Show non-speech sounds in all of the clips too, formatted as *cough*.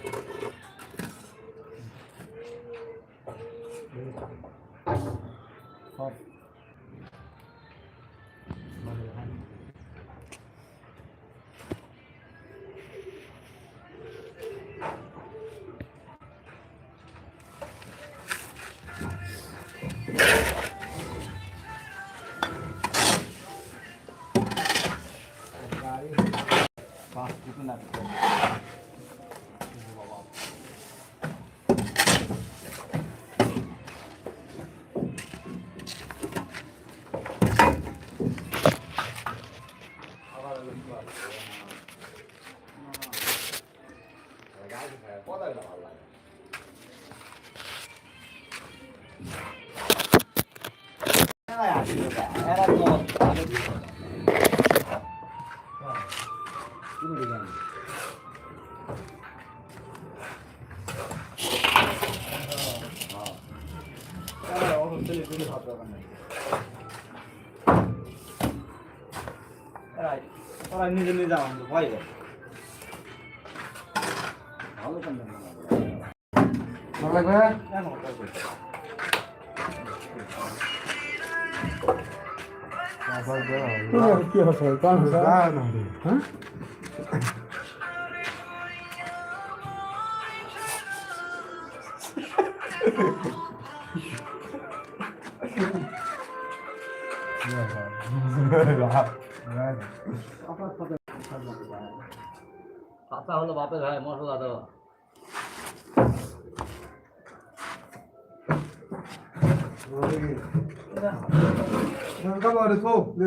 Thank you. ওরা নিজে নিজে আমাকে ভয় করে ভালো কেন ভালো লাগবে কেন কি হচ্ছে কোন হ্যাঁ? চাচা হলো বাপের ভাই মশলা দেওয়া Acaba de sol, de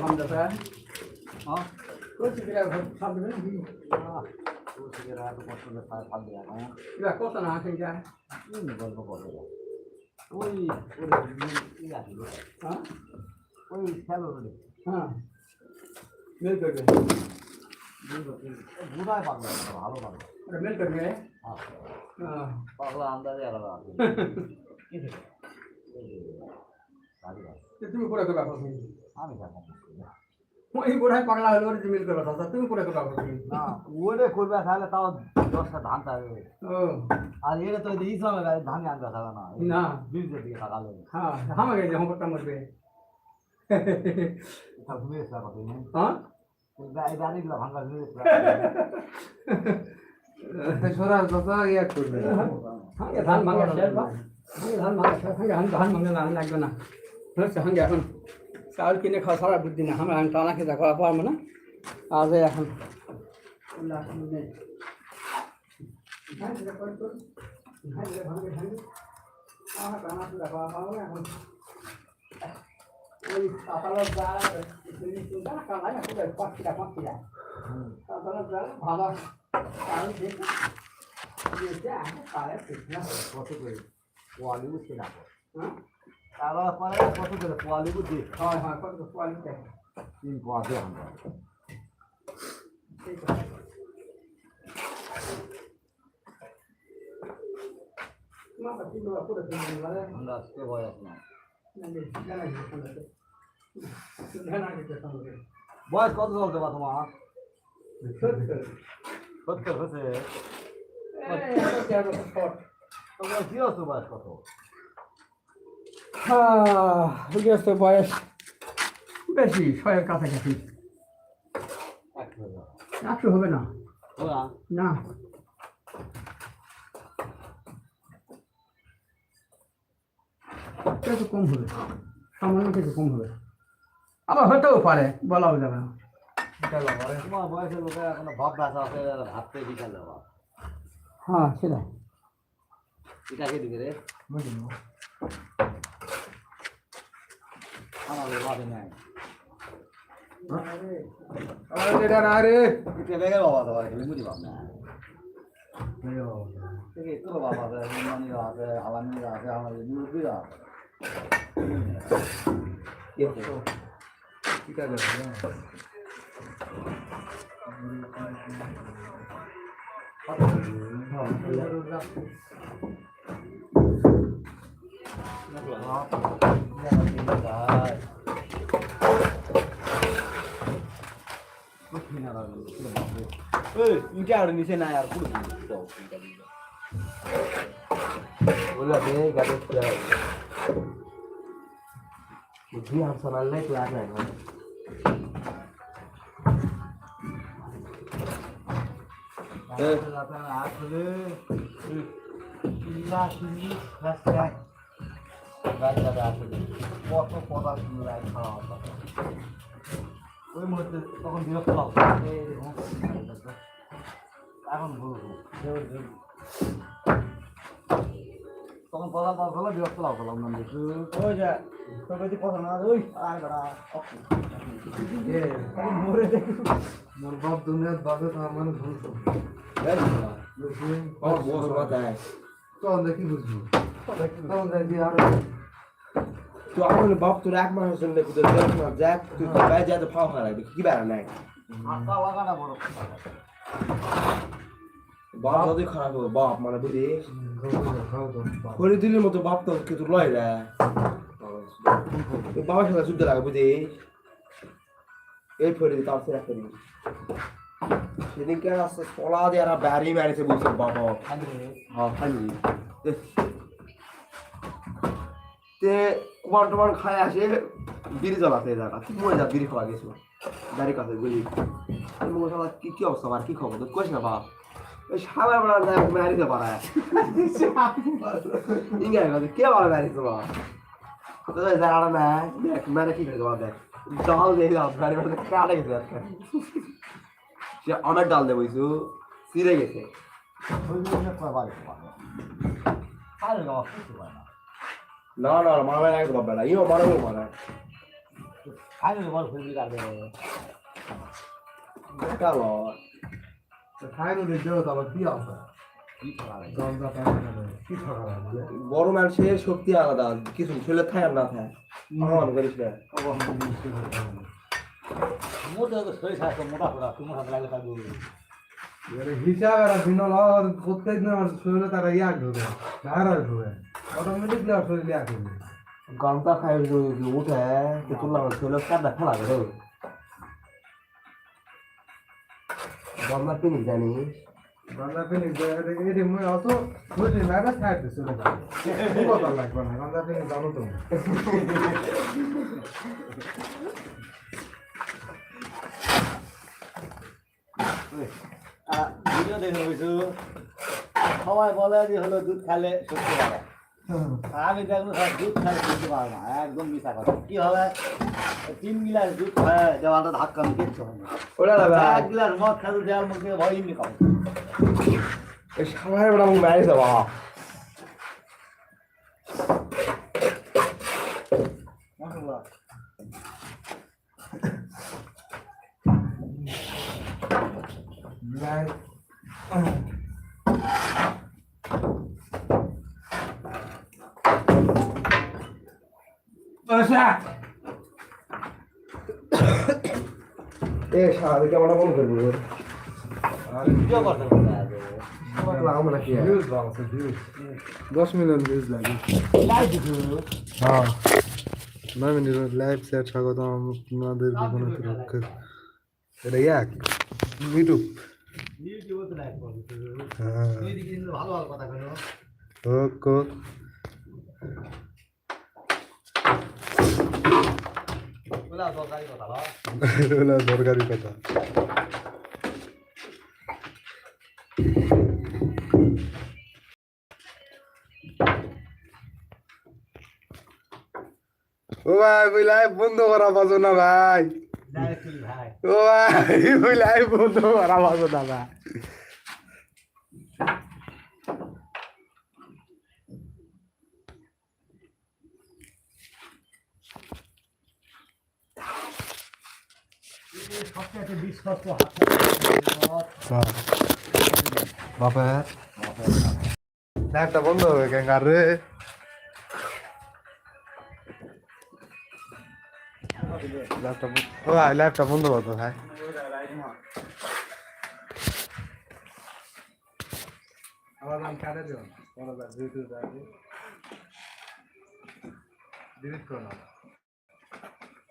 काम तसा হ্যাঁ कशी केला साबण তুলসীকে রাত পছন্দ খায় খালি আর হ্যাঁ किंवा कोसा ना सांगा কি গল্প করবে ওই ওই আসলো हा ওই খেলো রে हा मेल करके বুড়ায় পাগলা ভালো পাগলা अरे मेल करके হ্যাঁ हा পাগলা আন্দাজে আলাদা আছে *laughs* তুমি করে দেবে আপনার আমি যাব ওই গোড়ায় পাগলা হলো ওরে মিল করবে দাদা তুমি করে দেবে আপনার না ওরে করবে তাহলে তাও দশটা ধান থাকবে আর এটা তো ইসলামের গায়ে ধানে আনতে থাকবে না না। বিজেপি দিকে থাকালে হ্যাঁ আমাকে যে হমকটা মরবে। তুমি এসে কথা হ্যাঁ? গাড়িগুলো ভাঙা সোনার কথা ইয়া হ্যাঁ। লাগবে না। হাঙ্গে এখন চাউল কিনে খাওয়া সারা বুদ্ধি না আমরা আমি টানা খেতে খাওয়া পারব না। আজ এখন ভালো কত করে পোয়ালি না হ্যাঁ তারা পরে কত করে পোয়ালি বুঝি হয় হয় কত কোয়ালিটি তিন পোয়া দিয়ে তিন দিন লাগে আমরা আজকে বয় আসলাম নাকি জানা গেছে সামনে জানা বয়স কত চলতে বা তোমার সত্তর হচ্ছে কি হচ্ছে বয়স কত হ্যাঁ গেছে বয়স বেশি ছয়ের কাছাকাছি। একশো হবে না? ওরা না। একটু কম হবে সামান্য কিছু কম হবে। আবার হতেও পারে বলাও যাবে না। তোমার বয়সের লোকের এখনও ভাব ভাষা আছে ভাত পেয়ে বিকাল দেওয়া হ্যাঁ সেটাই এটা কে দিবে রে বুঝলি আমার ভাবে নাই আরে এটা না রে এটা বেগে বাবা তো আর বুঝি ভাব না ঠিক আছে তোর বাবা আছে মানি আছে আলামি আছে আমার মুরব্বি আছে ঠিক আছে ইটা আর নিচে নাই আর পুরো বললা দে গাড়ি বুদ্ধি আর সোনালে ক্লাস নাই ওই মুহূর্তে তখন বিরক্ত লাগতো এখন বলব তখন কথা বলা হলো বিরক্ত লাগতো না দেখু ওই যে তোর যদি পছন্দ না ওই আর বেড়া মরে দেখু মোর বাপ দুনিয়াত বাপে তো আমার ভুল তখন দেখি বুঝব তখন দেখি আর তো আমার বাপ তোর এক মাস নাকি তোর দেড় মাস যাক তুই তো বাইরে যাতে ফাও খাওয়া লাগবে কি বেড়া নাই? বাপ যদি খারাপ হবে বাপ মানে বুঝি? খড়ি দিলের মতো বাপ তো কিন্তু লয় রে বাবার সাথে যুদ্ধ লাগে বুঝি? এই তার সে একটা দিন সেদিনকে আসতে পলা দিয়ে আর ব্যারি মারিছে বলছে বাবা। হ্যাঁ। খালি তে কুমার টুমার খায় আসে, বিড়ি জ্বলাতে জায়গা তুই মরে যা, বিড়ি খাওয়া গেছো দাঁড়ি কাছে বুঝি আমি বলছি আমার কি কি অবস্থা আমার? কি খবর? তো কইস না বাপ? ওই সাবার বেলা যায় মারিতে পারায় ইঙ্গে কথা কে বলে বাপ? তো দেখ ডাল অনেক ডাল দেবো সিরে গেছে। না না মারা একদম বেড়া ইও মারাবো মারা খাইলে বল ফুলবি কাটে কালো খাই নুলে দেও তো কি থাকা লাগে বড় মানুষের শক্তি আলাদা। কিছু ছেলে থাকে আর না থাকে। আমার করিস না। হিসাব আর দিনল আর প্রত্যেক দিন আমার শরীরে তারা ইয়া ঢোকে ধারা ঢোকে। অটোমেটিকলি আর শরীরে ইয়া করবে গামটা খাই উঠে তো তুললাম ছেলে কাটা ফেলা গেল গামলা পিনিক জানিস গন্ধা ফিনিক এটি মুই অত বুঝলি না খাইতে চলে যাবে কথা লাগবে না গন্ধা ফিনিক জানো তো ভিডিও দেখে হয়েছো সবাই বলে যে হলো দুধ খাইলে শক্তি বাড়ে আমি দেখব সব দুধ খাইলে শক্তি পারে না একদম মিশা কথা কি হবে তিন গিলাস দুধ খায় দেওয়ালটা ধাক্কা আমি কিচ্ছু হয় না ওটা এক গিলাস মদ খাইলে দেওয়াল মুখে ভয় এমনি খাবে এই সবাই বড় আমি মারি দেবো নাই এ সারা কেমন মন করব দশ মিলিয়ন ভিউজ লাগে। হ্যাঁ। নয় মিনিট লাইভ সেট স্বাগত আপনাদের জীবনে রক্ষা এটা এক। ইউটিউব হ্যাঁ। হোক হোক দরকারি কথা না দরকারি কথা ও ভাই লাইভ বন্ধ করা পাবো না ভাই? ও ভাই? লাইভ বন্ধ করা পাবো না ভাই? সবচেয়ে বিশ্বস্ত বাপে লাইভটা বন্ধ হবে কেন রে লাইভটা ও লাইভটা বন্ধ। করতো ভাই আমার নাম কাটে দিও ডিলিট করো না।